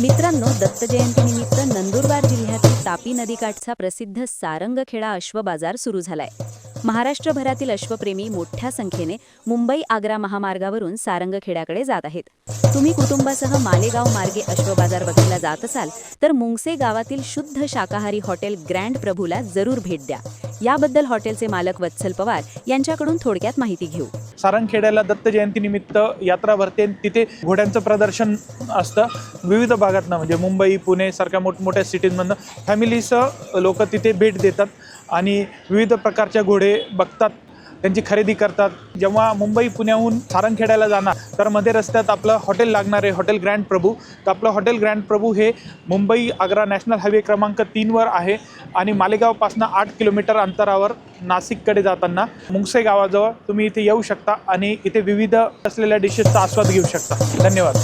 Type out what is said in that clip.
मित्रांनो दत्त जयंतीनिमित्त नंदुरबार जिल्ह्यातील तापी नदीकाठचा प्रसिद्ध सारंगखेडा अश्व बाजार सुरू झालाय. महाराष्ट्रभरातील अश्वप्रेमी मोठ्या संख्येने मुंबई आग्रा महामार्गावरून सारंगखेड्याकडे जात आहेत. तुम्ही कुटुंबासह मालेगाव मार्गे अश्व बाजार बघायला जात असाल तर मुंगसे गावातील शुद्ध शाकाहारी हॉटेल ग्रँड प्रभूला जरूर भेट द्या. याबद्दल हॉटेलचे मालक वत्सल पवार यांच्याकडून थोडक्यात माहिती घेऊ. सारंगखेड्याला दत्त जयंतीनिमित्त यात्रा भरते तिथे घोड्यांचं प्रदर्शन असतं. विविध भागातनं म्हणजे मुंबई पुणे सारख्या मोठमोठ्या सिटीजमधनं फॅमिलीसह लोक तिथे भेट देतात आणि विविध प्रकारच्या घोडे बघतात. त्यांची खरेदी करतात. जेव्हा मुंबई पुण्याहून सारंगखेड्याला जाणार तर मध्ये रस्त्यात आपलं हॉटेल लागणार आहे हॉटेल ग्रँड प्रभू. तर आपलं हॉटेल ग्रँड प्रभू हे मुंबई आग्रा नॅशनल हायवे क्रमांक तीनवर आहे आणि मालेगावपासनं आठ किलोमीटर अंतरावर नाशिककडे जाताना मुंगसे गावाजवळ तुम्ही इथे येऊ शकता आणि इथे विविध असलेल्या डिशेसचा आस्वाद घेऊ शकता. धन्यवाद.